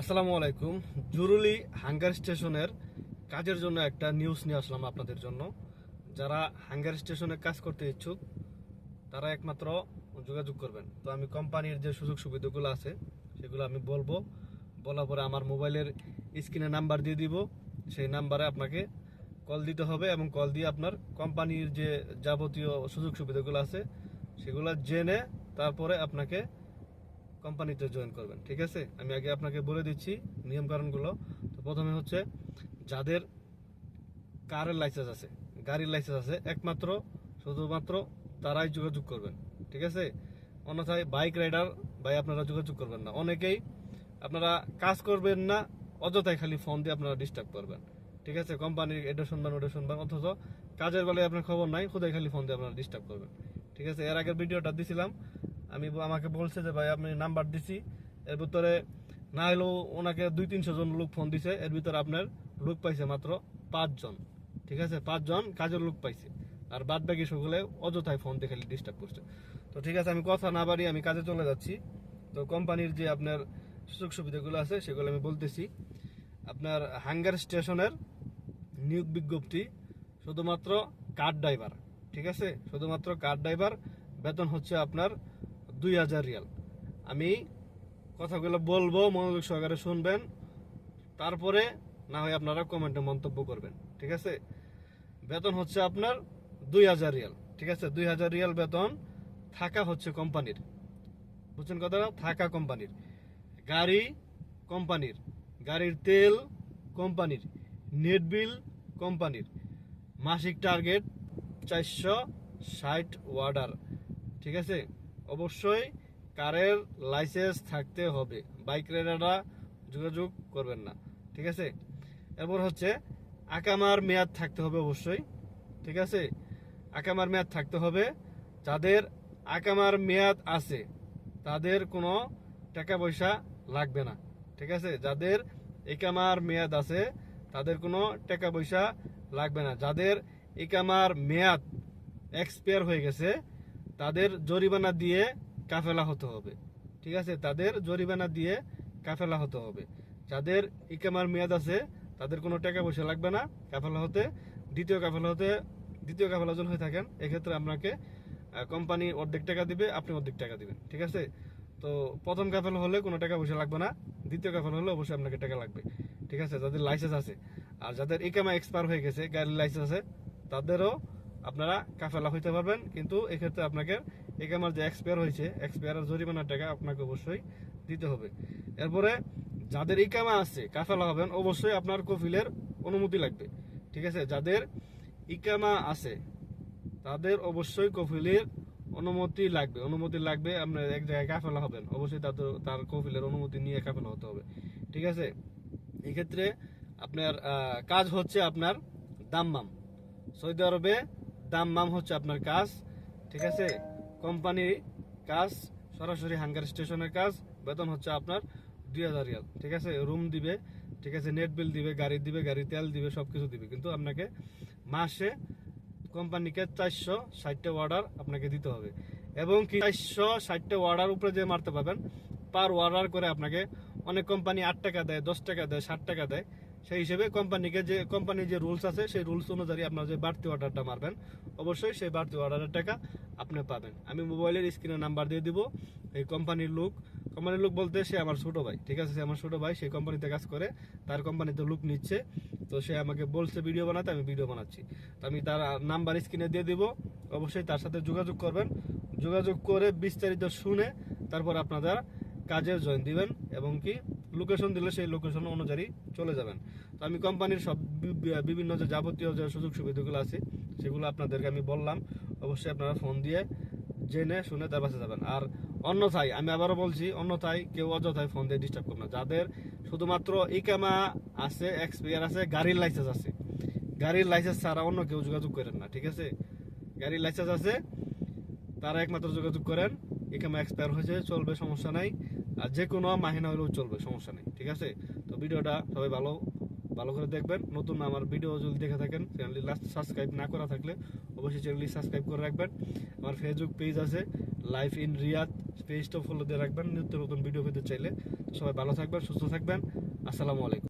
আসসালামু আলাইকুম। জরুরি হাঙ্গার স্টেশনের কাজের জন্য একটা নিউজ নিয়ে আসলাম আপনাদের জন্য। যারা হাঙ্গার স্টেশনে কাজ করতে ইচ্ছুক, তারা একমাত্র যোগাযোগ করবেন। তো আমি কোম্পানির যে সুযোগ সুবিধাগুলো আছে, সেগুলো আমি বলব। বলার পরে আমার মোবাইলের স্ক্রিনে নাম্বার দিয়ে দিব। সেই নাম্বারে আপনাকে কল দিতে হবে এবং কল দিয়ে আপনার কোম্পানির যে যাবতীয় সুযোগ সুবিধাগুলো আছে, সেগুলো জেনে তারপরে আপনাকে কোম্পানিতে জয়েন করবেন, ঠিক আছে? আমি আগে আপনাকে বলে দিচ্ছি নিয়ম কারণগুলো তো প্রথমে হচ্ছে যাদের কারের লাইসেন্স আছে, গাড়ির লাইসেন্স আছে, একমাত্র, শুধুমাত্র তারাই যোগাযোগ করবেন, ঠিক আছে? অন্যথায় বাইক রাইডার ভাই আপনারা যোগাযোগ করবেন না। অনেকেই আপনারা কাজ করবেন না অযথায় খালি ফোন দিয়ে আপনারা ডিস্টার্ব করবেন, ঠিক আছে? কোম্পানির এটা শুনবেন, ওটা শুনবেন, অথচ কাজের বেলায় আপনার খবর নাই, খুদাই খালি ফোন দিয়ে আপনারা ডিস্টার্ব করবেন, ঠিক আছে? এর আগের ভিডিওটা দিছিলাম আমি আমাকে বলছে যে, ভাই, আপনি নাম্বার দিছি। এর ভিতরে না হলেও ওনাকে দুই তিনশো জন লোক ফোন দিছে। এর ভিতরে আপনার লোক পাইছে মাত্র পাঁচজন ঠিক আছে? পাঁচজন কাজের লোক পাইছে। আর বাদ বাকি সকলে অযথায় ফোন দিয়ে খালি ডিস্টার্ব করছে। তো ঠিক আছে, আমি কথা না বাড়ি আমি কাজে চলে যাচ্ছি। তো কোম্পানির যে আপনার সুযোগ সুবিধাগুলো আছে, সেগুলো আমি বলতেছি। আপনার হাঙ্গার স্টেশনের নিয়োগ বিজ্ঞপ্তি শুধুমাত্র কার ড্রাইভার? ঠিক আছে? শুধুমাত্র কার ড্রাইভার? বেতন হচ্ছে আপনার দুই হাজার রিয়াল। আমি কথাগুলো বলব, মনোযোগ সহকারে শুনবেন। তারপরে না হয় আপনারা কমেন্টে মন্তব্য করবেন, ঠিক আছে? বেতন হচ্ছে আপনার দুই হাজার রিয়াল, ঠিক আছে? দুই হাজার রিয়াল বেতন থাকা হচ্ছে কোম্পানির। বুঝছেন কথাটা? থাকা কোম্পানির। গাড়ি কোম্পানির। গাড়ির তেল কোম্পানির। নেট বিল কোম্পানির। মাসিক টার্গেট চারশো ষাট ওয়ার্ডার, ঠিক আছে? অবশ্যই কারের লাইসেন্স থাকতে হবে। বাইক রাইডাররা যোগাযোগ করবেন না, ঠিক আছে? এরপর হচ্ছে আকামার মেয়াদ থাকতে হবে অবশ্যই, ঠিক আছে? আকামার মেয়াদ থাকতে হবে। যাদের আকামার মেয়াদ আছে, তাদের কোনো টাকা পয়সা লাগবে না, ঠিক আছে? যাদের একামার মেয়াদ আছে, তাদের কোনো টাকা পয়সা লাগবে না। যাদের একামার মেয়াদ এক্সপায়ার হয়ে গেছে তাদের জরিমানা দিয়ে কাফেলা হতে হবে। ঠিক আছে? তাদের জরিমানা দিয়ে কাফেলা হতে হবে। যাদের ইকামার মেয়াদ আছে, তাদের কোনো টাকা পয়সা লাগবে না কাফেলা হতে। দ্বিতীয় কাফেলা হতে, দ্বিতীয় কাফেলা জন হয়ে থাকেন, এক্ষেত্রে আপনাকে কোম্পানি অর্ধেক টাকা দিবে, আপনি অর্ধেক টাকা দিবেন। ঠিক আছে? তো প্রথম কাফেলা হলে কোনো টাকা পয়সা লাগবে না, দ্বিতীয় কাফেলা হলে অবশ্যই আপনাকে টাকা লাগবে। ঠিক আছে? যাদের লাইসেন্স আছে। আর যাদের ইকামা এক্সপায়ার হয়ে গেছে, গাড়ির লাইসেন্স আছে, তাদেরও আপনারা কাফেলা হইতে পারবেন, কিন্তু এক্ষেত্রে আপনাকে একামার যে এক্সপায়ার হয়েছে এক্সপায়ারের জরিমানার টাকা আপনাকে অবশ্যই দিতে হবে। এরপরে যাদের ইকামা আছে, কাফেলা হবেন, অবশ্যই আপনার কফিলের অনুমতি লাগবে। ঠিক আছে? যাদের ইকামা আছে, তাদের অবশ্যই কফিলের অনুমতি লাগবে। অনুমতি লাগবে আপনার এক জায়গায় কাফেলা হবেন, অবশ্যই তাদের তার কফিলের অনুমতি নিয়ে কাফেলা হতে হবে। ঠিক আছে? এক্ষেত্রে আপনার কাজ হচ্ছে আপনার দাম্মাম। সৌদি আরবে দাম্মাম হচ্ছে আপনার কাজ, ঠিক আছে? কোম্পানি কাজ, সরাসরি হাঙ্গার স্টেশনের কাজ, বেতন হচ্ছে আপনার দুই হাজার রিয়াল, ঠিক আছে? রুম দিবে, ঠিক আছে? নেট বিল দিবে, গাড়ি দিবে, গাড়ি তেল দিবে সব কিছু দিবে। কিন্তু আপনাকে মাসে কোম্পানিকে চারশো ষাটটা অর্ডার আপনাকে দিতে হবে। এবং কি চারশো ষাটটা অর্ডার উপরে যে মারতে পারবেন পার অর্ডার করে আপনাকে অনেক কোম্পানি আট টাকা দেয়, দশ টাকা দেয়, ষাট টাকা দেয়। সেই হিসেবে কোম্পানিকে যে, কোম্পানির যে রুলস আছে, সেই রুলস অনুযায়ী আপনার যে বাড়তি অর্ডারটা মারবেন, অবশ্যই সেই বাড়তি অর্ডারের টাকা আপনি পাবেন। আমি মোবাইলের স্ক্রিনে নাম্বার দিয়ে দিব। এই কোম্পানির লোক কোম্পানির লোক বলতে সে আমার ছোটো ভাই, ঠিক আছে? সে আমার ছোটো ভাই সেই কোম্পানিতে কাজ করে, তার কোম্পানিতে লুক নিচ্ছে। তো সে আমাকে বলছে ভিডিও বানাতে, আমি ভিডিও বানাচ্ছি। তো আমি তার নাম্বার স্ক্রিনে দিয়ে দিব। অবশ্যই তার সাথে যোগাযোগ করবেন। যোগাযোগ করে বিস্তারিত শুনে তারপর আপনারা কাজে জয়েন দিবেন এবং কি লোকেশন দিলে সেই লোকেশন অনুযায়ী চলে যাবেন। তো আমি কোম্পানির সব বিভিন্ন যে যাবতীয় যে সুযোগ সুবিধাগুলো আছে, সেগুলো আপনাদেরকে আমি বললাম। অবশ্যই আপনারা ফোন দিয়ে জেনে শুনে তার পাশে যাবেন। আর অন্যথায়, আমি আবারও বলছি, অন্যথায় কেউ অযথায় ফোন দিয়ে ডিস্টার্ব করবেন না। যাদের শুধুমাত্র ইকামা আছে, এক্সপিয়ার আছে, গাড়ির লাইসেন্স আছে। গাড়ির লাইসেন্স ছাড়া অন্য কেউ যোগাযোগ করেন না, ঠিক আছে? গাড়ির লাইসেন্স আছে, তারা একমাত্র যোগাযোগ করেন। ইকামা এক্সপায়ার হয়েছে, চলবে, সমস্যা নাই। আর যে কোনো মাহিনা হলেও চলবে, সমস্যা নেই, ঠিক আছে? তো ভিডিওটা সবাই ভালো ভালো করে দেখবেন। নতুন আমার ভিডিও যদি দেখে থাকেন চ্যানেলটি লাস্ট সাবস্ক্রাইব না করা থাকলে অবশ্যই চ্যানেলটি সাবস্ক্রাইব করে রাখবেন। আমার ফেসবুক পেজ আছে লাইফ ইন রিয়াদ পেজটা ফলো দিয়ে রাখবেন। নিত্য নতুন ভিডিও পেতে চাইলে। সবাই ভালো থাকবেন, সুস্থ থাকবেন। আসসালামু আলাইকুম।